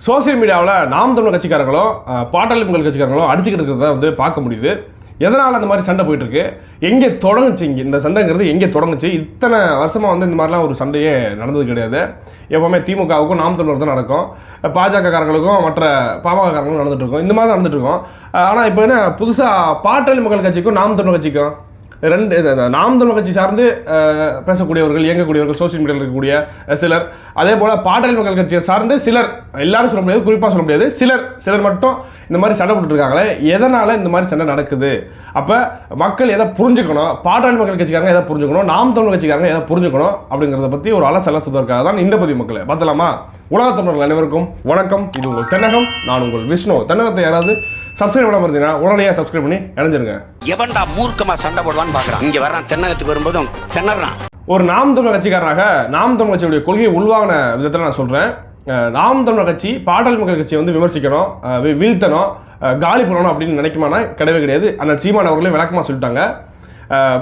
Social மீடியாவில் நாம் தமிழ் கட்சிக்காரங்களும் அஹ், பாட்டாளி மக்கள் கட்சிக்காரங்களும் அடிச்சுக்கிட்டு இருக்கிறத வந்து பார்க்க முடியுது. எதனால் அந்த மாதிரி சண்டை போயிட்டுருக்கு? எங்கே தொடங்குச்சு இங்கே இந்த சண்டைங்கிறது எங்கே தொடங்குச்சு? இத்தனை வருஷமாக வந்து இந்த மாதிரிலாம் ஒரு சண்டையே நடந்தது கிடையாது. எப்போவுமே திமுகவுக்கும் நாம் தமிழர் தான் நடக்கும். பாஜக காரங்களுக்கும் மற்ற பாமக நடந்துகிட்ருக்கோம் இருக்கும். இந்த மாதிரி தான் நடந்துகிட்ருக்கோம் ஆனால் இப்போ என்ன புதுசாக பாட்டாளி மக்கள் கட்சிக்கும் நாம் தமிழர் கட்சிக்கும் ரெண்டு இது- நாம் தமிழ் கட்சி சார்ந்து பேசக்கூடியவர்கள் இயங்கக்கூடியவர்கள் சோசியல் மீடியாவில் இருக்கக்கூடிய சிலர். அதே போல் பாட்டாளி மக்கள் கட்சியை சார்ந்து சிலர் எல்லாரும் சொல்ல முடியாது குறிப்பாக சொல்ல முடியாது சிலர் சிலர் மட்டும் இந்த மாதிரி சண்டை போட்டுருக்காங்களே எதனால் இந்த மாதிரி சண்டை நடக்குது? அப்போ மக்கள் எதை புரிஞ்சுக்கணும்? பாட்டாளி மக்கள் கட்சிக்காரங்க எதை புரிஞ்சுக்கணும்? நாம் தமிழ் கட்சிக்காரங்க எதை புரிஞ்சுக்கணும்? அப்படிங்கிறத பற்றி ஒரு அலசல சுதற்காக தான் இந்த பதிவு மக்களை. பார்த்தலாமா உலகத் தமிழர்கள் அனைவருக்கும் வணக்கம். இது உங்கள் தென்னகம். நான் உங்கள் விஷ்ணு. தென்னகத்தை யாராவது சப்ஸ்கிரைப் பண்ணாம இருந்தீங்கன்னா உடனடியாக சப்ஸ்கிரைப் பண்ணி இணைஞ்சிருங்க. எவன்டா மூர்க்கமா சண்டை போடுவான்னு பாக்குறான். இங்க வர்றான் தென்னகத்துக்கு வரும்போதும் திணறான். ஒரு நாம் தமிழர் கட்சிக்காரராக நாம் தமிழ் கட்சியுடைய கொள்கையை உள்வாங்கின விதத்தில் நான் சொல்கிறேன் நாம் தமிழர் கட்சி பாட்டாளி மக்கள் கட்சியை வந்து விமர்சிக்கணும் வீழ்த்தணும் காலி பண்ணணும் அப்படின்னு நினைக்குமானா கிடையவே கிடையாது. அண்ணன் சீமான் அவர்களே விளக்கமாக சொல்லிட்டாங்க.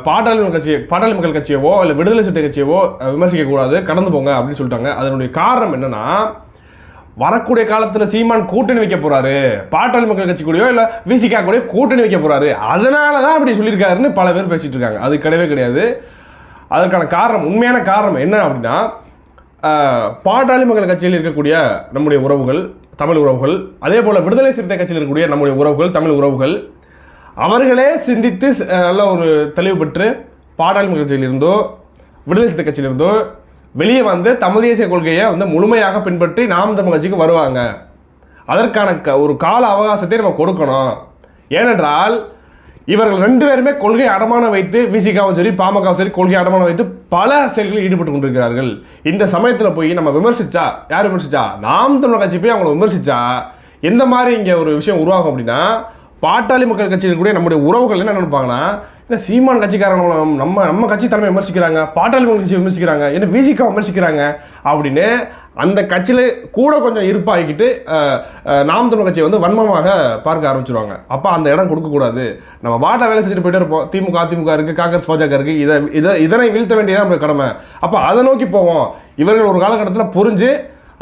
பாட்டாளி கட்சி பாட்டாளி மக்கள் கட்சியவோ இல்லை விடுதலை சிறுத்தை கட்சியவோ விமர்சிக்கக்கூடாது கடந்து போங்க அப்படின்னு சொல்லிட்டாங்க. அதனுடைய காரணம் என்னன்னா வரக்கூடிய காலத்தில் சீமான் கூட்டணி வைக்க போறாரு. பாட்டாளி மக்கள் கட்சி கூடயோ இல்லை விசிகா கூடயோ கூட்டணி வைக்க போறாரு. அதனால தான் அப்படி சொல்லியிருக்காருன்னு பல பேர் பேசிட்டு இருக்காங்க. அது கிடையவே கிடையாது. அதற்கான காரணம் உண்மையான காரணம் என்ன அப்படின்னா பாட்டாளி மக்கள் கட்சியில் இருக்கக்கூடிய நம்முடைய உறவுகள் தமிழ் உறவுகள் அதே போல் விடுதலை சிறுத்தை கட்சியில் இருக்கக்கூடிய நம்முடைய உறவுகள் தமிழ் உறவுகள் அவர்களே சிந்தித்து நல்ல ஒரு தெளிவு பெற்று பாட்டாளி கட்சியிலிருந்தோ விடுதலை சிறுத்தை கட்சியிலிருந்தோ வெளியே வந்து தமிழ் தேசிய கொள்கையை வந்து முழுமையாக பின்பற்றி நாம் தமிழ் கட்சிக்கு வருவாங்க. அதற்கான க ஒரு கால அவகாசத்தை நம்ம கொடுக்கணும். ஏனென்றால் இவர்கள் ரெண்டு பேருமே கொள்கை அடமானம் வைத்து விசிகாவும் சரி பாமகவும் சரி கொள்கை அடமானம் வைத்து பல செயல்களில் ஈடுபட்டு கொண்டிருக்கிறார்கள். இந்த சமயத்தில் போய் நம்ம விமர்சிச்சா யார் விமர்சிச்சா? நாம் தமிழ் கட்சி போய் அவங்கள விமர்சிச்சா எந்த மாதிரி இங்கே ஒரு விஷயம் உருவாகும் அப்படின்னா பாட்டாளி மக்கள் கட்சியில் இருக்கக்கூடிய நம்முடைய உறவுகள் என்ன நினைப்பாங்கன்னா இல்லை சீமான் கட்சிக்காரங்களும் நம்ம- நம்ம கட்சி தலைமை விமர்சிக்கிறாங்க பாட்டாளி கட்சி விமர்சிக்கிறாங்க என்ன விசிகா விமர்சிக்கிறாங்க அப்படின்னு அந்த கட்சியில் கூட கொஞ்சம் இருப்பாக்கிட்டு நாம் தமிழ் கட்சியை வந்து வன்மமாக பார்க்க ஆரம்பிச்சிருவாங்க. அப்போ அந்த இடம் கொடுக்கக்கூடாது நம்ம பாட்டா வேலை செஞ்சுட்டு போயிட்டே இருப்போம். திமுக அதிமுக இருக்குது காங்கிரஸ் பாஜக இருக்குது இதை இதை இதனை வீழ்த்த வேண்டியதான் நம்ம கடமை. அப்போ அதை நோக்கி போவோம். இவர்கள் ஒரு காலகட்டத்தில் புரிஞ்சு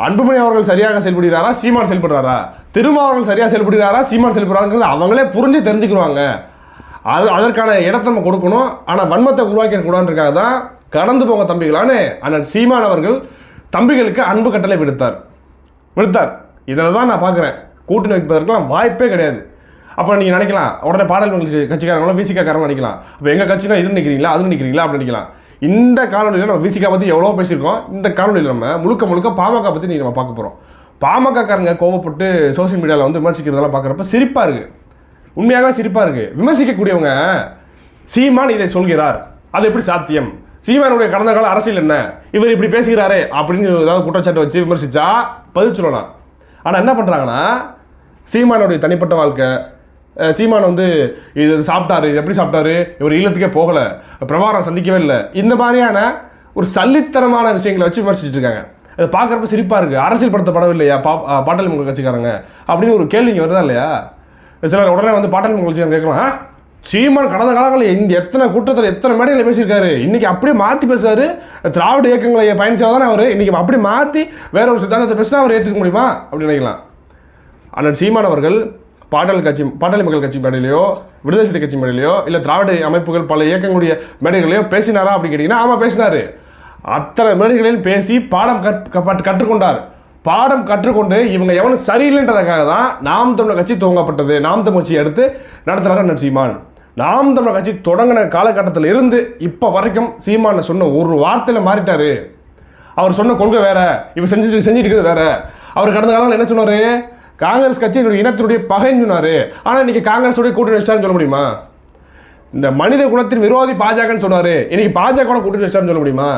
அன்புமணி அவர்கள் சரியாக செயல்படுகிறாரா சீமான் செயல்படுறாரா? திருமாவர்கள் சரியாக செயல்படுகிறாரா சீமான் செயல்படுறாருங்கிறது அவங்களே புரிஞ்சு தெரிஞ்சுக்கிறாங்க அது அதற்கான இடத்தை நம்ம கொடுக்கணும். ஆனால் வன்மத்தை உருவாக்கிடக்கூடாதுன்றக்காக தான் கடந்து போங்க தம்பிகளான்னு அண்ணன் சீமான் அவர்கள் தம்பிகளுக்கு அன்பு கட்டளை விடுத்தார். விடுத்தார். இதில் தான் நான் பார்க்குறேன். கூட்டணி வைப்பதற்கெல்லாம் வாய்ப்பே கிடையாது. அப்போ நீங்கள் நினைக்கலாம் உடனே பாடல் மக்கள் கட்சிக்காரங்களும் விசிகாரங்களும் நினைக்கலாம். அப்போ எங்கள் கட்சினா இது நிற்கிறீங்களா அது நிற்கிறீங்களா அப்படி நினைக்கலாம். இந்த காணொலியில் நம்ம விசிகா பற்றி எவ்வளோ பேசியிருக்கோம். இந்த காணொலியில் நம்ம முழுக்க முழுக்க பாமக பற்றி நீங்கள் நம்ம பார்க்க போகிறோம் பாமகக்காரங்க கோவப்பட்டு சோஷியல் மீடியாவில் வந்து விமர்சிக்கிறதெல்லாம் பார்க்குறப்ப சிரிப்பாக இருக்குது உண்மையாகவே சிரிப்பாக இருக்குது விமர்சிக்கக்கூடியவங்க சீமான் இதை சொல்கிறார். அது எப்படி சாத்தியம்? சீமானுடைய கடந்த கால அரசியல் என்ன? இவர் இப்படி பேசுகிறாரே அப்படின்னு ஏதாவது குற்றச்சாட்டு வச்சு விமர்சித்தா பதில் சொல்லலாம். ஆனால் என்ன பண்ணுறாங்கன்னா சீமானுடைய தனிப்பட்ட வாழ்க்கை சீமான் வந்து இது சாப்பிட்டாரு இது எப்படி சாப்பிட்டாரு? இவர் இல்லத்துக்கே போகலை. பிரபாரம் சந்திக்கவே இல்லை. இந்த மாதிரியான ஒரு சல்லித்தனமான விஷயங்களை வச்சு விமர்சிச்சுட்டு இருக்காங்க. அது பார்க்குறப்ப சிரிப்பாக இருக்குது அரசியல் படுத்தப்படவில்லையா பா பாட்டல் பாட்டாளி மக்கள் கட்சிக்காரங்க அப்படின்னு ஒரு கேள்வி இங்கே வருதா இல்லையா? சிலர் உடனே வந்து பாட்டன் மக்கள் கேட்கலாம். "ஆ, சீமான் கடந்த காலங்களில் இந்த எத்தனை கூட்டத்தில் எத்தனை மேடைகளை பேசியிருக்காரு? இன்றைக்கி அப்படியே மாற்றி பேசுறாரு. திராவிட இயக்கங்களை பயணிச்சவர் அவர். இன்றைக்கி அப்படியே மாற்றி வேற ஒரு சித்தாந்தத்தை பேசினா அவர் ஏற்றுக்க முடியுமா? அப்படின்னு நினைக்கலாம். அண்ணன் சீமான் அவர்கள் பாட்டாளி கட்சி பாட்டாளி மக்கள் கட்சி மேடையிலையோ விடுதலை சிறுத்தை கட்சி மேடையிலையோ இல்லை திராவிட அமைப்புகள் பல இயக்கங்களுடைய மேடைகளையோ பேசினாரா அப்படின்னு கேட்டிங்கன்னா ஆமாம் பேசினாரு. அத்தனை மேடைகளிலும் பேசி பாடம் கற் கற்று- கற்றுக்கொண்டார். பாடம் கற்றுக்கொண்டு இவங்க எவனும் சரியில்லைன்றதுக்காக தான் நாம் தமிழர் கட்சி துவங்கப்பட்டது. நாம் தமிழ் கட்சி எடுத்து நடத்துகிறார் அண்ணன் சீமான். நாம் தமிழர் கட்சி தொடங்கின காலகட்டத்தில் இருந்து இப்போ வரைக்கும் சீமான் சொன்ன ஒரு வார்த்தையில் மாறிட்டார். அவர் சொன்ன கொள்கை வேற இவர் செஞ்சுட்டு செஞ்சுட்டு இருக்கிறது வேற. அவர் கடந்த காலம் என்ன சொன்னார்? காங்கிரஸ் கட்சி என்னுடைய இனத்தினுடைய பகைன்னு சொன்னார். ஆனால் இன்றைக்கி காங்கிரஸுடைய கூட்டணி வச்சான்னு சொல்ல முடியுமா? இந்த மனித குலத்தின் விரோதி பாஜகன்னு சொன்னார். இன்றைக்கி பாஜக கூட கூட்டணி வச்சான்னு சொல்ல முடியுமா?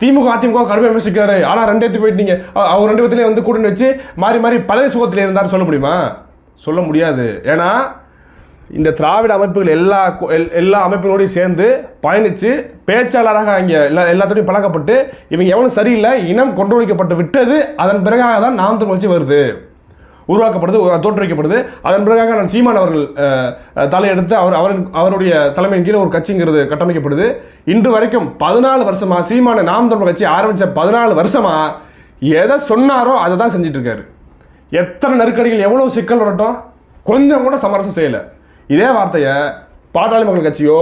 திமுக அதிமுக கடுமையாக விமர்சிக்கிறாரு. ஆனால் ரெண்டு எடுத்து போயிட்டீங்க அவர் ரெண்டு பேர்த்துலேயும் வந்து கூட்டணி வச்சு மாறி மாறி பதவி சுகத்தில் இருந்தார் சொல்ல முடியுமா? சொல்ல முடியாது. ஏன்னா இந்த திராவிட அமைப்புகள் எல்லா எல்லா அமைப்புகளோடையும் சேர்ந்து பயணித்து பேச்சாளராக அங்கே எல்லா எல்லாத்தோடையும் பழக்கப்பட்டு இவங்க எவனும் சரியில்லை இனம் கொண்டொழிக்கப்பட்டு விட்டது அதன் பிறகாக தான் நாம் தமிழ்ச்சி வருது. உருவாக்கப்படுது தோற்றுவிக்கப்படுது. அதன் பிறகாக நான் சீமான் அவர்கள் தலையெடுத்து அவர் அவரின் அவருடைய தலைமையின் கீழே ஒரு கட்சிங்கிறது கட்டமைக்கப்படுது. இன்று வரைக்கும் பதினாலு வருஷமாக சீமான நாம் தமிழ் கட்சி ஆரம்பித்த பதினாலு வருஷமா எதை சொன்னாரோ அதை தான் செஞ்சிட்ருக்காரு. எத்தனை நெருக்கடிகள் எவ்வளோ சிக்கல் வரட்டும் கொஞ்சம் கூட சமரசம் செய்யலை. இதே வார்த்தையை பாட்டாளி மக்கள் கட்சியோ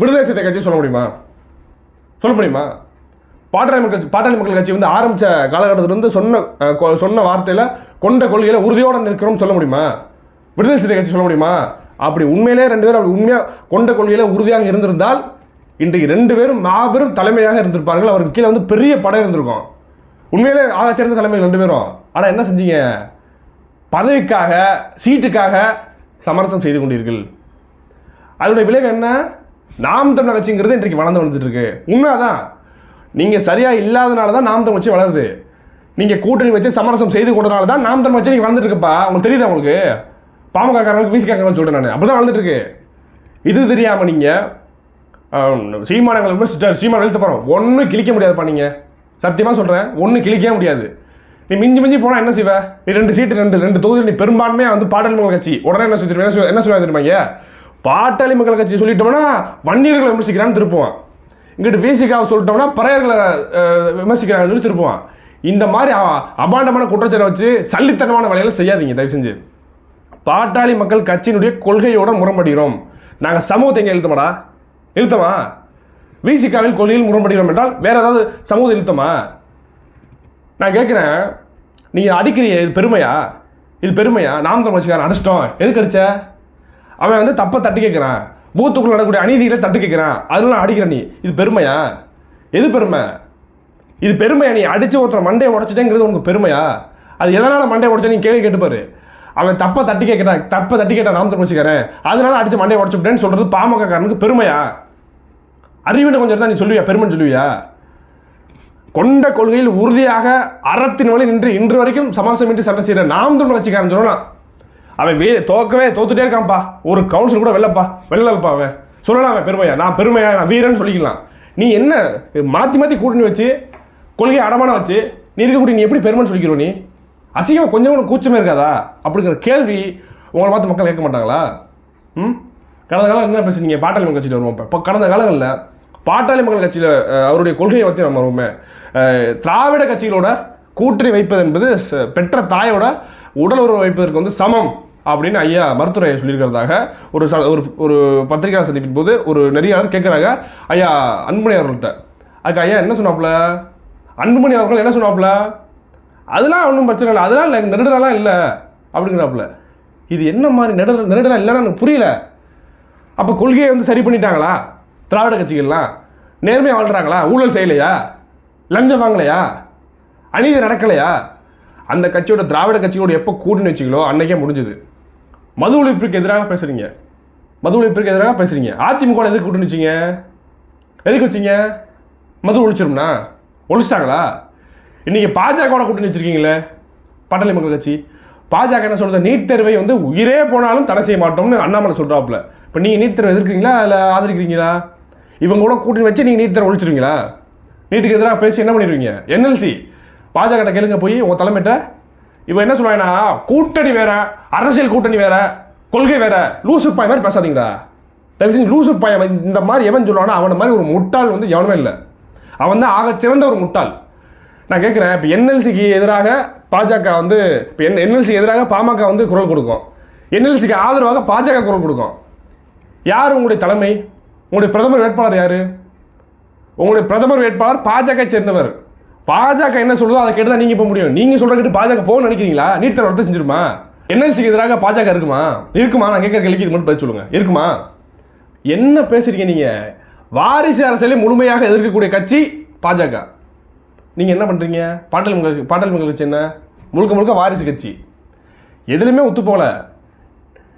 விடுதலை சிறுத்தை கட்சியோ சொல்ல முடியுமா? சொல்ல முடியுமா? பாட்டாளி மக்கள் கட்சி பாட்டாளி மக்கள் கட்சி வந்து ஆரம்பித்த காலகட்டத்திலிருந்து சொன்ன கொ- சொன்ன வார்த்தையில் கொண்ட கொள்கையில் உறுதியோடு நிற்கிறோம்னு சொல்ல முடியுமா? விடுதலை சிறை கட்சி சொல்ல முடியுமா? அப்படி உண்மையிலே ரெண்டு பேரும் அப்படி உண்மையாக கொண்ட கொள்கையில் உறுதியாக இருந்திருந்தால் இன்றைக்கு ரெண்டு பேரும் மாபெரும் தலைமையாக இருந்திருப்பார்கள். அவருக்கு கீழே வந்து பெரிய படம் இருந்திருக்கும். உண்மையிலே ஆகச்சிறந்த சிறந்த தலைமைகள் ரெண்டு பேரும். ஆனால் என்ன செஞ்சீங்க? பதவிக்காக சீட்டுக்காக சமரசம் செய்து கொண்டீர்கள். அதனுடைய விளைவு என்ன? நாம் தமிழர் கட்சிங்கிறது இன்றைக்கு வளர்ந்து வந்துட்டு இருக்கு. உண்மைதான் நீங்கள் சரியாக இல்லாதனால தான் நாம் தமிழ் வச்சு வளருது நீங்கள் கூட்டணி வச்சு சமரசம் செய்து கொண்டனால தான் நாம் தமிழ் வச்சு நீங்கள் வளர்ந்துட்டு உங்களுக்கு தெரியுதா உங்களுக்கு பாமக காரங்களுக்கு விசிகாரங்களுக்கு சொல்கிறேன் நான் அப்படி தான் வளர்ந்துட்டு இது தெரியாமல் நீங்கள் சீமானங்களை விமர்சிச்சார் சீமான எழுத்து போகிறோம் ஒன்றும் கிழிக்க முடியாதுப்பா நீங்கள் சத்தியமாக சொல்கிறேன் ஒன்றும் கிழிக்கவே முடியாது நீ மிஞ்சி மிஞ்சி போனால் என்ன செய்வ நீ ரெண்டு சீட்டு ரெண்டு ரெண்டு தொகுதி நீ பெரும்பான்மையாக வந்து பாட்டாளி மக்கள் கட்சி உடனே என்ன சொல்லி என்ன சொல்லி என்ன சொல்லுவாங்க தெரியுமாங்க பாட்டாளி மக்கள் கட்சி சொல்லிட்டோம்னா வன்னியர்களை விமர்சிக்கிறான்னு திருப்புவான் இங்கிட்டு விசிகாவை சொல்லிட்டோம்னா பறையர்களை விமர்சிக்கிறாங்கன்னு சொல்லி திருப்புவான் இந்த மாதிரி அபாண்டமான குற்றச்சாட்டை வச்சு சல்லித்தனமான வேலைகளை செய்யாதீங்க தயவு செஞ்சு பாட்டாளி மக்கள் கட்சியினுடைய கொள்கையோட முரண்படுகிறோம். நாங்கள் சமூகத்தை எங்கே இழுத்தமாடா? இழுத்தமா? விசிகாவில் கொள்கையில் முரண்படுகிறோம் என்றால் வேறு ஏதாவது சமூகத்தை இழுத்தமா? நான் கேட்குறேன் நீங்கள் அடிக்கிறிய இது பெருமையா? இது பெருமையா? நாம் தமிழ்ச்சிக்காரன் அடிச்சிட்டோம். எதுக்கு அடித்த அவன் வந்து தப்பை தட்டி கேட்குறான். பூத்துக்குள்ள நடக்கக்கூடிய அநீதிகளை தட்டு கேட்குறேன் அதெல்லாம் அடிக்கிற நீ. இது பெருமையா? எது பெருமை? இது பெருமையா நீ? அடித்து ஒருத்தர் மண்டையை உடச்சிட்டேங்கிறது உனக்கு பெருமையா? அது எதனால் மண்டையை உடச்ச நீ கேள்வி கேட்டுப்பாரு. அவன் தப்பை தட்டி கேட்கிறான். தப்பை தட்டி கேட்டான் நாம் தமிழ் கட்சிக்காரன் அதனால அடிச்சு மண்டையை உடச்சுட்டேன்னு சொல்கிறது பாமகக்காரனுக்கு பெருமையா? அறிவுன்னு கொஞ்சம் இருந்தால் நீ சொல்லுவியா? பெருமைன்னு சொல்லுவியா? கொண்ட கொள்கையில் உறுதியாக அறத்தின் வழி நின்று இன்று வரைக்கும் சமாசமின்றி சண்டை செய்கிற நாம் தமிழ் கட்சிக்காரன் சொல்லலாம் அவன் வீ தோக்கவே தோத்துட்டே இருக்கான்ப்பா. ஒரு கவுன்சில் கூட வெள்ளப்பா வெள்ளப்பா அவன். சொல்லலாம் அவன் பெருமையா. நான் பெருமையா நான் வீரன் சொல்லிக்கலாம். நீ என்ன மாற்றி மாற்றி கூட்டணி வச்சு கொள்கையை அடமான வச்சு நீ இருக்கக்கூடிய நீ எப்படி பெருமைன்னு சொல்லிக்கிறோம் நீ? அசிங்கம் கொஞ்சம் கூட கூச்சமே இருக்காதா? அப்படிங்கிற கேள்வி உங்களை பார்த்து மக்கள் கேட்க மாட்டாங்களா? ம்? கடந்த காலம் என்ன பேசுனீங்க? பாட்டாளி மக்கள் கட்சியில் வருவோம். இப்போ கடந்த காலங்களில் பாட்டாளி மக்கள் கட்சியில் அவருடைய கொள்கையை பற்றி நம்ம வருவோமே. திராவிட கட்சிகளோட கூட்டணி வைப்பது என்பது பெற்ற தாயோட உடல் உறவு வைப்பதற்கு வந்து சமம். அப்படின்னு ஐயா மருத்துவரை சொல்லியிருக்கிறதாக ஒரு ச ஒரு ஒரு பத்திரிகை சந்திப்பின் போது ஒரு நெறியாளர் கேட்குறாங்க. ஐயா அன்புமணி அவர்கள்ட்ட. அதுக்கு ஐயா என்ன சொன்னாப்புல? அன்புமணி அவர்கள் என்ன சொன்னாப்புல? அதெல்லாம் ஒன்றும் பிரச்சனை இல்லை. அதெல்லாம் இல்லை. நெருடலாம் இல்லை. அப்படிங்கிறாப்புல. இது என்ன மாதிரி நெருட நெருடலாம் இல்லைன்னு எனக்கு புரியல. அப்போ கொள்கையை வந்து சரி பண்ணிட்டாங்களா? திராவிட கட்சிகள்லாம். நேர்மையாக வாழ்கிறாங்களா ஊழல் செய்யலையா? லஞ்சம் வாங்கலையா? அநீதி நடக்கலையா? அந்த கட்சியோட திராவிட கட்சியோட எப்போ கூட்டணி வச்சிங்களோ அன்னைக்கே முடிஞ்சுது. மது ஒழிப்பிற்கு எதிராக பேசுகிறீங்க மது ஒழிப்பிற்கு எதிராக பேசுகிறீங்க அதிமுக எதுக்கு கூட்டணி வச்சிங்க? எதுக்கு வச்சீங்க? மது ஒழிச்சிரும்னா? ஒழிச்சிட்டாங்களா? இன்றைக்கி பாஜகவோட கூட்டணி வச்சிருக்கீங்களே பாட்டாளி மக்கள் கட்சி. பாஜக என்ன சொல்றது? நீட் தேர்வை வந்து உயிரே போனாலும் தடை செய்ய மாட்டோம்னு அண்ணாமலை சொல்கிறாப்புல இப்போ நீங்கள் நீட் தேர்வு எதிர்க்கிறீங்களா? இல்லை ஆதரிக்கிறீங்களா? இவங்க கூட கூட்டணி வச்சு நீங்கள் நீட் தேர்வு ஒழிச்சிருவீங்களா? நீட்டுக்கு எதிராக பேசி என்ன பண்ணிடுவீங்க என்எல்சி. பாஜக கேளுங்க போய் உங்கள் தலைமையிட்ட இவன் என்ன சொல்லுவாங்கன்னா கூட்டணி வேற அரசியல் கூட்டணி வேற கொள்கை வேற லூசு பாய் மாதிரி பேசாதீங்களா தயவு செஞ்சு லூசு பாய் இந்த மாதிரி எவன் சொல்லுவானா அவனை மாதிரி ஒரு முட்டாள் வந்து எவனுமே இல்லை. அவன் தான் ஆக சிறந்த ஒரு முட்டாள். நான் கேட்குறேன் இப்போ என்எல்சிக்கு எதிராக பாஜக வந்து இப்போ என் என்எல்சிக்கு எதிராக பாமக வந்து குரல் கொடுக்கும். என்எல்சிக்கு ஆதரவாக பாஜக குரல் கொடுக்கும். யார் உங்களுடைய தலைமை? உங்களுடைய பிரதமர் வேட்பாளர் யார்? உங்களுடைய பிரதமர் வேட்பாளர் பாஜக சேர்ந்தவர். பாஜக என்ன சொல்லுதோ அதை கேட்டு தான் நீங்கள் போக முடியும். நீங்கள் சொல்கிற கேட்டு பாஜக போகணும்னு நினைக்கிறீங்களா? நீட் தேர்வு ரத்து செஞ்சிருமா? என்எல்சிக்கு எதிராக பாஜக இருக்குமா? இருக்குமா? நான் கேட்குற கேள்விக்கு இது மட்டும் பதில் சொல்லுங்கள் இருக்குமா? என்ன பேசுறீங்க நீங்கள் வாரிசு அரசியலை முழுமையாக எதிர்க்கக்கூடிய கட்சி பாஜக. நீங்கள் என்ன பண்ணுறீங்க பாட்டல் மக்கள் பாட்டல் மக்கள் கட்சி என்ன? முழுக்க முழுக்க வாரிசு கட்சி. எதுலையுமே ஒத்து போகல.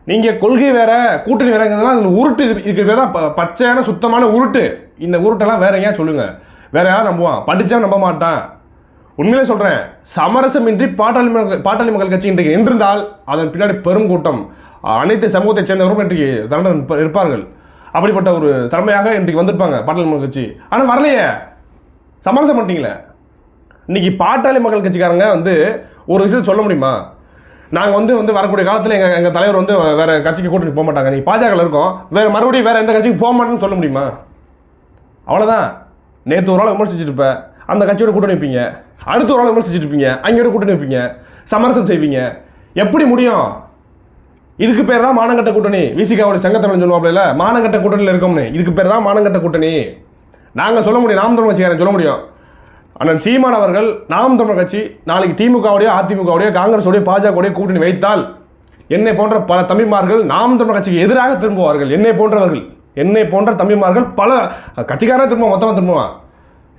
நீங்கள் கொள்கை வேற கூட்டணி வேறங்கிறதுலாம் அதில் உருட்டு. இது இதுக்கு பேர் தான் ப- பச்சையான சுத்தமான உருட்டு. இந்த உருட்டெல்லாம் வேற ஏன் சொல்லுங்கள் வேற யாரும் நம்புவான்? படித்தா நம்ப மாட்டான். உண்மையிலே சொல்கிறேன் சமரசமின்றி பாட்டாளி மக்கள் பாட்டாளி மக்கள் கட்சி இன்றைக்கு நின்றிருந்தால் அதன் பின்னாடி பெரும் கூட்டம். அனைத்து சமூகத்தைச் சேர்ந்தவரும் இன்றைக்கு திரண்டு இருப்பார்கள். அப்படிப்பட்ட ஒரு திறமையாக இன்றைக்கு வந்திருப்பாங்க பாட்டாளி மக்கள் கட்சி. ஆனால் வரலையே. சமரசம் பண்ணிட்டீங்களே. இன்றைக்கி பாட்டாளி மக்கள் கட்சிக்காரங்க வந்து ஒரு விஷயத்தை சொல்ல முடியுமா? நாங்கள் வந்து வந்து வரக்கூடிய காலத்தில் எங்கள் எங்கள் தலைவர் வந்து வேறு கட்சிக்கு கூட்டணி போக மாட்டாங்க. நீ பாஜகவில் இருக்கோம். வேறு மறுபடியும் வேறு எந்த கட்சிக்கு போக மாட்டேன்னு சொல்ல முடியுமா? அவ்வளோதான் நேற்று ஒரு ஆள் விமர்சிச்சுட்டு இருப்பேன் அந்த கட்சியோட கூட்டணி வைப்பீங்க. அடுத்த ஒரு ஆள் விமர்சிச்சுட்டு இருப்பீங்க அங்கே கூட்டணி வைப்பீங்க. சமரசம் செய்வீங்க. எப்படி முடியும்? இதுக்கு பேர் தான் மானங்கட்ட கூட்டணி. விசிகாவோட சங்கத்தமிழ் சொல்லுவாப்ல மானங்கட்ட கூட்டணியில் இருக்கோம்னு. இதுக்கு பேர் தான் மானங்கட்ட கூட்டணி. நாங்கள் சொல்ல முடியும் நாம் தமிழ் கட்சிக்காரன் சொல்ல முடியும். அண்ணன் சீமான் அவர்கள் நாம் தமிழ் கட்சி நாளைக்கு திமுகவுடைய அதிமுகவுடைய காங்கிரஸோடைய பாஜகவுடைய கூட்டணி வைத்தால் என்னை போன்ற பல தமிழ்மார்கள் நாம் தமிழ் கட்சிக்கு எதிராக திரும்புவார்கள். என்னை போன்றவர்கள். என்னை போன்ற தம்பிமார்கள் பல கட்சிக்காரன் திரும்ப மொத்தமாக திரும்புவான்.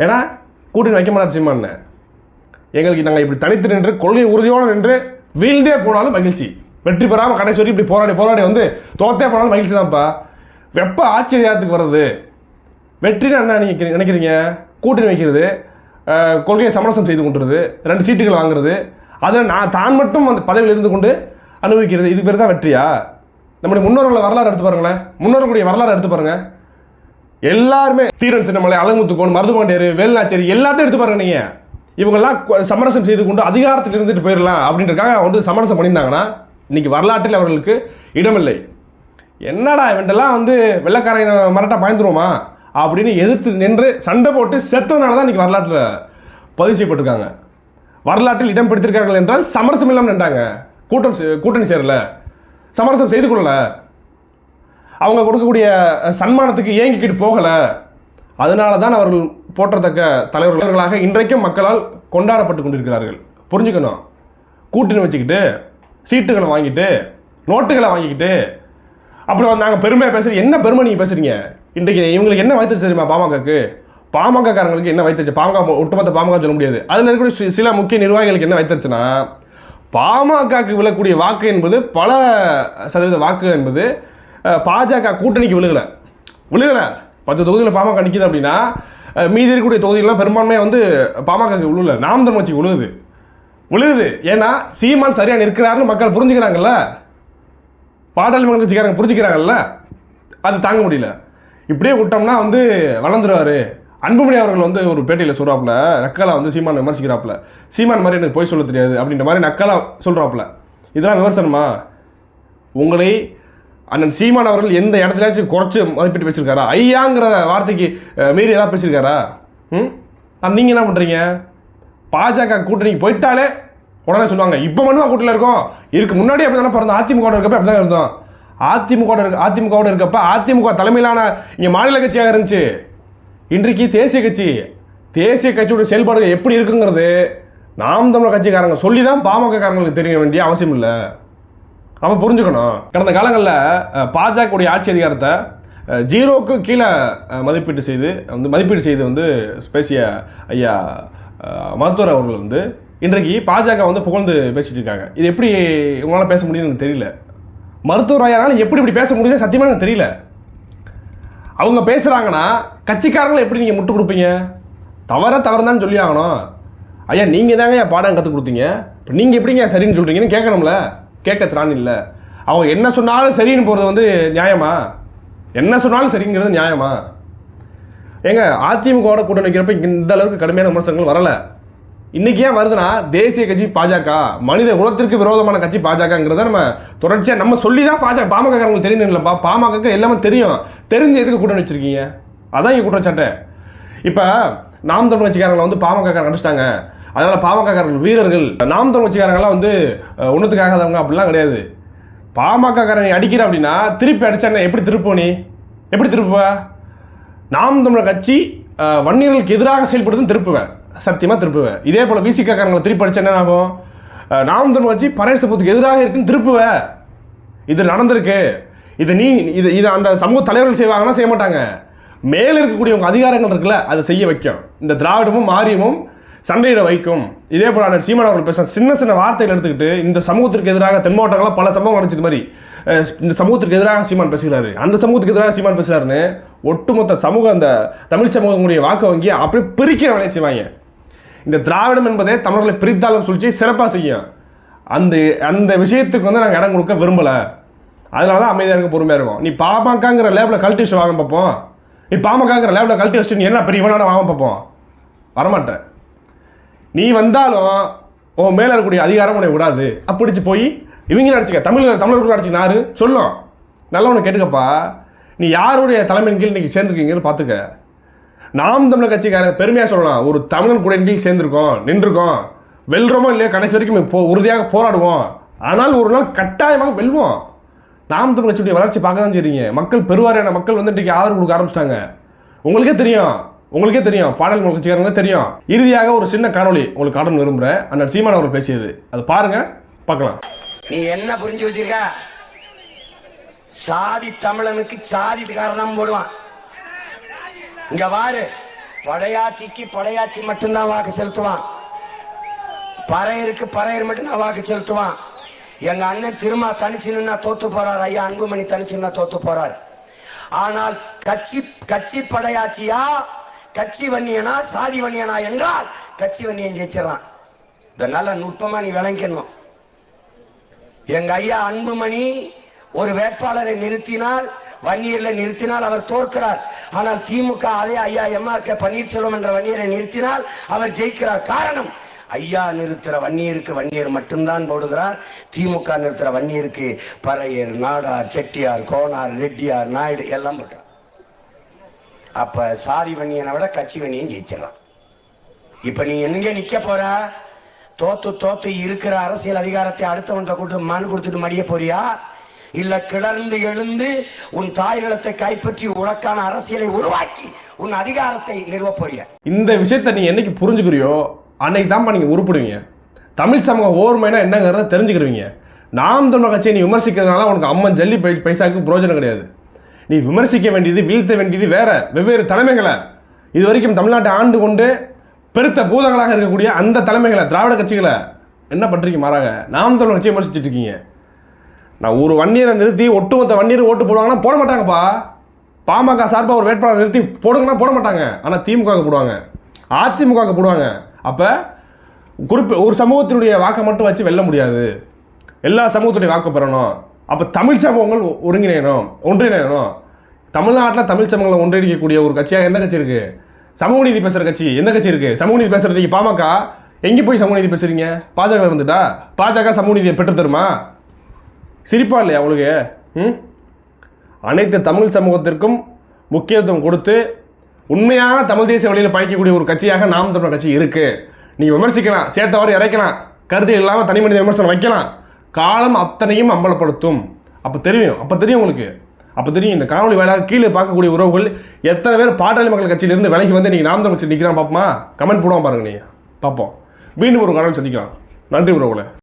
ஏன்னா கூட்டணி வைக்க மாட்டார் சீமான்னு எங்களுக்கு நாங்கள் இப்படி தனித்து நின்று கொள்கை உறுதியோடு நின்று வீழ்ந்தே போனாலும் மகிழ்ச்சி. வெற்றி பெறாமல் கடைசி வரைக்கும் இப்படி போராடி போராடி வந்து தோத்தே போனாலும் மகிழ்ச்சி தான்ப்பா. வெப்ப ஆச்சரியத்துக்கு வர்றது. வெற்றின்னு என்ன நீங்கள் நினைக்கிறீங்க? கூட்டணி வைக்கிறது கொள்கையை சமரசம் செய்து கொண்டுறது ரெண்டு சீட்டுகள் வாங்குறது அதில் நான் தான் மட்டும் அந்த பதவியில் இருந்து கொண்டு அனுபவிக்கிறது இது பேர் தான் வெற்றியா? நம்முடைய முன்னோர்களை வரலாறு எடுத்து பாருங்களேன். முன்னோர்களுடைய வரலாறு எடுத்து பாருங்க. எல்லாருமே தீரன் சின்னமலை அழகுமுத்துக்கோன் மருதுபாண்டியர் வேலுநாச்சேரி எல்லாத்தையும் எடுத்து பாருங்க நீங்க. இவங்கெல்லாம் சமரசம் செய்து கொண்டு அதிகாரத்தில் இருந்துட்டு போயிடலாம் அப்படின்றக்காக வந்து சமரசம் பண்ணியிருந்தாங்கன்னா இன்னைக்கு வரலாற்றில் அவர்களுக்கு இடமில்லை. என்னடா இவன்ட்டெல்லாம் வந்து வெள்ளைக்காரன் மரட்டா பாய்ந்துருவோமா? அப்படின்னு எதிர்த்து நின்று சண்டை போட்டு செத்ததுனால தான் இன்னைக்கு வரலாற்றில் பதிவு செய்யப்பட்டிருக்காங்க. வரலாற்றில் இடம் பிடித்திருக்கார்கள் என்றால் சமரசம் இல்லாமல் நின்றாங்க. கூட்டம் சே- கூட்டணி சேரலை. சமரசம் செய்து கொள்ளலை. அவங்க கொடுக்கக்கூடிய சன்மானத்துக்கு ஏங்கிக்கிட்டு போகலை. அதனால தான் அவர்கள் போற்றத்தக்க தலைவர்களாக இன்றைக்கும் மக்களால் கொண்டாடப்பட்டு கொண்டிருக்கிறார்கள். புரிஞ்சுக்கணும். கூட்டணி வச்சுக்கிட்டு சீட்டுகளை வாங்கிட்டு நோட்டுகளை வாங்கிக்கிட்டு அப்புறம் நாங்கள் பெருமையாக பேசுகிறோம் என்ன பெருமை நீங்கள் பேசுகிறீங்க இன்றைக்கு இவங்களுக்கு என்ன வைத்தது தெரியுமா பாமகக்கு? பாமகக்காரங்களுக்கு என்ன வைத்திருச்சு? பாமக ஒட்டுமொத்த பாமக சொல்ல முடியாது. அதில் இருக்கக்கூடிய சில முக்கிய நிர்வாகிகளுக்கு என்ன வைத்திருச்சுன்னா பாமகக்கு விழக்கூடிய வாக்கு என்பது பல சதவீத வாக்கு என்பது பாஜக கூட்டணிக்கு விழுகலை. விழுகலை. பத்து தொகுதியில் பாமக நிற்கிது அப்படின்னா மீதி இருக்கக்கூடிய தொகுதிகள்லாம் பெரும்பான்மையாக வந்து பாமகக்கு விழுல நாம் தமிழ் கட்சிக்கு விழுகுது. விழுகுது. ஏன்னா சீமான் சரியாக நிற்கிறாருன்னு மக்கள் புரிஞ்சுக்கிறாங்கல்ல. பாட்டாளி கட்சிக்காரங்க புரிஞ்சுக்கிறாங்கல்ல. அது தாங்க முடியல. இப்படியே விட்டோம்னா வந்து வளர்ந்துருவாரு. அன்புமணி அவர்கள் வந்து ஒரு பேட்டியில் சொல்கிறாப்புல நக்கலா வந்து சீமான் விமர்சிக்கிறாப்புல. சீமான் மாதிரி எனக்கு போய் சொல்ல தெரியாது அப்படின்ற மாதிரி நக்கலா சொல்கிறாப்புல இதெல்லாம் விமர்சனமா? உங்களை அண்ணன் சீமான் அவர்கள் எந்த இடத்துலயாச்சும் குறைச்சி மதிப்பிட்டு பேசியிருக்காரா? ஐயாங்கிற வார்த்தைக்கு மீறி ஏதாவது பேசியிருக்காரா? ம்? நீங்கள் என்ன பண்ணுறீங்க பாஜக கூட்டணிக்கு போயிட்டாலே உடனே சொல்லுவாங்க இப்போ மட்டும் கூட்டில் இருக்கோம். இதுக்கு முன்னாடி அப்படி தானே பிறந்தோம்? அதிமுக இருக்கப்ப அப்படி தான் இருந்தோம்? அதிமுக இருக்க அதிமுகவோட இருக்கப்ப அதிமுக தலைமையிலான இங்கே மாநில கட்சியாக இருந்துச்சு. இன்றைக்கு தேசிய கட்சி தேசிய கட்சியோட செயல்பாடுகள் எப்படி இருக்குங்கிறது நாம் தமிழர் கட்சிக்காரங்க சொல்லி தான் பாமக காரங்களுக்கு தெரிய வேண்டிய அவசியம் இல்லை. அவன் புரிஞ்சுக்கணும். கடந்த காலங்களில் பாஜகவுடைய ஆட்சி அதிகாரத்தை ஜீரோவுக்கு ஜீரோக்கு கீழே மதிப்பீடு செய்து வந்து மதிப்பீடு செய்து வந்து பேசிய ஐயா மருத்துவர் அவர்கள் வந்து இன்றைக்கு பாஜக வந்து புகழ்ந்து பேசிட்டு இருக்காங்க. இது எப்படி உங்களால் பேச முடியும்னு எனக்கு தெரியல. மருத்துவர் ஐயானால எப்படி இப்படி பேச முடியும்னு சத்தியமாக எனக்கு தெரியல. அவங்க பேசுகிறாங்கன்னா கட்சிக்காரங்களை எப்படி நீங்கள் முட்டு கொடுப்பீங்க? தவற தவறுதான்னு சொல்லி ஆகணும். ஐயா நீங்கள் தாங்க ஐயா பாடம் கற்றுக் கொடுத்தீங்க. இப்போ நீங்கள் எப்படிங்க சரின்னு சொல்கிறீங்கன்னு கேட்கணும்ல. கேட்க இல்லை. அவங்க என்ன சொன்னாலும் சரின்னு போகிறது வந்து நியாயமா? என்ன சொன்னாலும் சரிங்கிறது நியாயமா? ஏங்க அதிமுகவோட கூட்டணி வைக்கிறப்ப இந்த அளவுக்கு கடுமையான விமர்சனங்கள் வரல. இன்னைக்கு ஏன் வருதுன்னா தேசிய கட்சி பாஜக மனித குலத்திற்கு விரோதமான கட்சி பாஜகங்கிறத நம்ம தொடர்ச்சியாக நம்ம சொல்லி தான் பாஜக பாமகக்காரங்களுக்கு தெரியணும் இல்லைப்பா. பாமக எல்லாமே தெரியும். தெரிஞ்சு எதுக்கு கூட்டணி வச்சிருக்கீங்க? அதான் இங்கே குற்றச்சாட்டை. இப்போ நாம் தமிழ் கட்சிக்காரங்களை வந்து பாமகக்காரங்க அடிச்சிட்டாங்க. அதனால் பாமகக்காரர்கள் வீரர்கள். நாம் தமிழ் கட்சிக்காரங்களாம் வந்து அஹ், அப்படிலாம் கிடையாது. பாமகக்காரன் அடிக்கிற அப்படின்னா திருப்பி அடிச்சா எப்படி திருப்போனி நீ? எப்படி திருப்புவா? நாம் தமிழர் கட்சி வன்னியர்களுக்கு எதிராக செயல்படுதுன்னு திருப்புவேன். சத்தியமாக திருப்புவேன். இதே போல் விசிக்காரங்களை திருப்பி அடிச்சா என்ன ஆகும்? அஹ், நாம் வச்சு கட்சி சமூகத்துக்கு எதிராக இருக்குன்னு திருப்புவேன் இது நடந்திருக்கு. இது நீ இது இது அந்த சமூக தலைவர்கள் செய்வாங்கன்னா செய்ய மாட்டாங்க. மேலே இருக்கக்கூடியவங்க அதிகாரங்கள் இருக்குல்ல அதை செய்ய வைக்கும். இந்த திராவிடமும் மாரியமும் சண்டையிட வைக்கும். இதே போல அண்ணன் சீமான் அவர்கள் பேசுகிற சின்ன சின்ன வார்த்தைகள் எடுத்துக்கிட்டு இந்த சமூகத்திற்கு எதிராக தென் மாவட்டங்களாக பல சம்பவம் நடந்துச்சு. மாதிரி இந்த சமூகத்திற்கு எதிராக சீமான் பேசுகிறாரு. அந்த சமூகத்துக்கு எதிராக சீமான் பேசுகிறாருன்னு ஒட்டுமொத்த சமூகம் அந்த தமிழ் சமூகங்களுடைய வாக்கு வங்கி அப்படியே பிரிக்கிற வேலையை செய்வாங்க. இந்த திராவிடம் என்பதே தமிழர்களை பிரித்தாலும் சொல்லிச்சு சிறப்பாக செய்யும். அந்த அந்த விஷயத்துக்கு வந்து நாங்கள் இடம் கொடுக்க விரும்பலை. அதனால தான் அமைதியாக இருக்க பொறுமையாக இருக்கும். நீ பாமகங்கிற லேபில் கழட்டி வச்சு வாங்க பார்ப்போம் நீ பாமகங்கிற லேபில் கழட்டி வச்சுட்டு நீ என்ன பெரிய வாங்க பார்ப்போம் வரமாட்டேன். நீ வந்தாலும் உன் மேலே இருக்கக்கூடிய அதிகாரம் உன்னை விடாது. அப்படிச்சு போய் இவங்களும் அடிச்சுக்க தமிழ் தமிழர்கள் அடிச்சு நாரு. சொல்லும் நல்லவனை கேட்டுக்கப்பா. நீ யாருடைய தலைமையின் கீழ் இன்றைக்கி சேர்ந்துருக்கீங்கன்னு பார்த்துக்க நாம் தமிழர் கட்சிக்காரங்க பெருமையாக சொல்லலாம். ஒரு தமிழன் கூட கீழ் சேர்ந்துருக்கோம் நின்றுருக்கோம். வெல்றோமோ இல்லையோ கடைசி வரைக்கும் போ உறுதியாக போராடுவோம். ஆனால் ஒரு நாள் கட்டாயமாக வெல்வோம். நாம் தமிழ் கட்சியுடைய வளர்ச்சி பார்க்க தான் செய்றீங்க. மக்கள் பெருவாரியான மக்கள் வந்து இன்றைக்கி ஆதரவு கொடுக்க ஆரம்பிச்சிட்டாங்க. உங்களுக்கே தெரியும். உங்களுக்கே தெரியும் பாடல் உங்களுக்கு தெரியும். இறுதியாக ஒரு சின்ன காணொலி உங்களுக்கு காட்டணும் விரும்புகிறேன் அண்ணன் சீமான் அவர்கள் பேசியது. அது பாருங்க பார்க்கலாம். நீ என்ன புரிஞ்சு வச்சிருக்க? சாதி தமிழனுக்கு சாதிக்காரன் தான் போடுவான். இங்க வாரு படையாட்சிக்கு படையாட்சி மட்டும்தான் வாக்கு செலுத்துவான். பறையருக்கு பறையர் மட்டும்தான் வாக்கு செலுத்துவான். எங்க அண்ணன் திருமா தனிச்சுன்னா தோத்து போறார் ஐயா அன்புமணி தனிச்சுன்னா தோத்து போறார். ஆனால் கட்சி கட்சி படையாட்சியா கட்சி வன்னியனா சாதி வன்னியனா என்றால் கட்சி வன்னியன் ஜெயிச்சிடறான். இத நல்ல நுட்பமா நீ விளங்கணும். எங்க ஐயா அன்புமணி ஒரு வேட்பாளரை நிறுத்தினால் வன்னியர்ல நிறுத்தினால் அவர் தோற்கிறார். ஆனால் திமுக அதே ஐயா எம்ஆர் கே பன்னீர்செல்வம் என்ற வன்னியரை நிறுத்தினால் அவர் ஜெயிக்கிறார். காரணம் ஐயா நிறுத்துற வன்னியருக்கு வன்னியர் மட்டும்தான் போடுகிறார். திமுக நிறுத்துற வன்னியருக்கு பறையர் நாடார் செட்டியார் கோனார் ரெட்டியார் நாயுடு எல்லாம் போட்டார். அப்ப சாதி வன்னியனை விட கட்சி வன்னியன் ஜெயிச்சிடறான் இப்ப நீ எங்க நிக்க போற? தோத்து தோத்து இருக்கிற அரசியல் அதிகாரத்தை அடுத்தவன்கிட்ட கூட்டு மனு கொடுத்துட்டு மடிய போறியா? இல்ல கிளர்ந்து எழுந்து உன் தாய் நிலத்தை கைப்பற்றி உனக்கான அரசியலை உருவாக்கி உன் அதிகாரத்தை நிறுவ போறிய? இந்த விஷயத்தை நீங்கள் என்னைக்கு புரிஞ்சுக்கிறியோ அன்னைக்கு தான்ப்பா நீங்கள் உருப்பிடுவீங்க. தமிழ் சமூக ஓர்மைனா என்னங்கிறத தெரிஞ்சுக்கிருவீங்க. நாம் தமிழ் கட்சியை நீ விமர்சிக்கிறதுனால உனக்கு அம்மன் ஜல்லி பை பைசாவுக்கு பிரயோஜனம் கிடையாது. நீ விமர்சிக்க வேண்டியது வீழ்த்த வேண்டியது வேறு. வெவ்வேறு தலைமைகளை. இது வரைக்கும் தமிழ்நாட்டை ஆண்டு கொண்டு பெருத்த பூதங்களாக இருக்கக்கூடிய அந்த தலைமைகளை திராவிட கட்சிகளை என்ன பண்ணுறீங்க மாறாக? நாம் தமிழ் கட்சியை விமர்சிச்சுட்டு இருக்கீங்க. நான் ஒரு வன்னியரை நிறுத்தி ஒட்டுமொத்த வன்னியர் ஓட்டு போடுவாங்கன்னா போட மாட்டாங்கப்பா. பாமக சார்பாக ஒரு வேட்பாளர் நிறுத்தி போடுங்கன்னா போட மாட்டாங்க. ஆனால் திமுகவுக்கு போடுவாங்க. அதிமுகவுக்கு போடுவாங்க. அப்போ குறிப்பு ஒரு சமூகத்தினுடைய வாக்கை மட்டும் வச்சு வெல்ல முடியாது. எல்லா சமூகத்துடைய வாக்கு பெறணும். அப்போ தமிழ் சமூகங்கள் ஒ- ஒருங்கிணையணும் ஒன்றிணையணும். தமிழ்நாட்டில் தமிழ் சமூகங்களை ஒன்றிணைக்கக்கூடிய ஒரு கட்சியாக எந்த கட்சி இருக்குது சமூக நீதி பேசுகிற கட்சி எந்த கட்சி இருக்குது சமூக நீதி பேசுகிற நீங்கள் பாமக? எங்கே போய் சமூக நீதி பேசுகிறீங்க பாஜக இருந்துட்டா பாஜக சமூக நீதியை பெற்று தருமா? சிரிப்பா இல்லையா அவளுக்கு ம்? அனைத்து தமிழ் சமூகத்திற்கும் முக்கியத்துவம் கொடுத்து உண்மையான தமிழ் தேசிய வழியில் பயணிக்கக்கூடிய ஒரு கட்சியாக நாம் தமிழர் கட்சி இருக்குது நீங்கள் விமர்சிக்கலாம் சேர்த்தவாறு இறைக்கலாம். கருத்து இல்லாமல் தனி மனித விமர்சனம் வைக்கலாம். காலம் அத்தனையும் அம்பலப்படுத்தும். அப்போ தெரியும். அப்போ தெரியும் உங்களுக்கு. அப்போ தெரியும் இந்த காணொலி வாயிலாக கீழே பார்க்கக்கூடிய உறவுகள் எத்தனை பேர் பாட்டாளி மக்கள் கட்சியிலிருந்து விலைக்கு வந்து நீங்கள் நாம் தமிழ் நிற்கிறான் பார்ப்போமா கமெண்ட் போடுவோம் பாருங்க நீங்கள் பார்ப்போம் மீண்டும் ஒரு காரணம் சந்திக்கலாம். நன்றி உறவுகளை.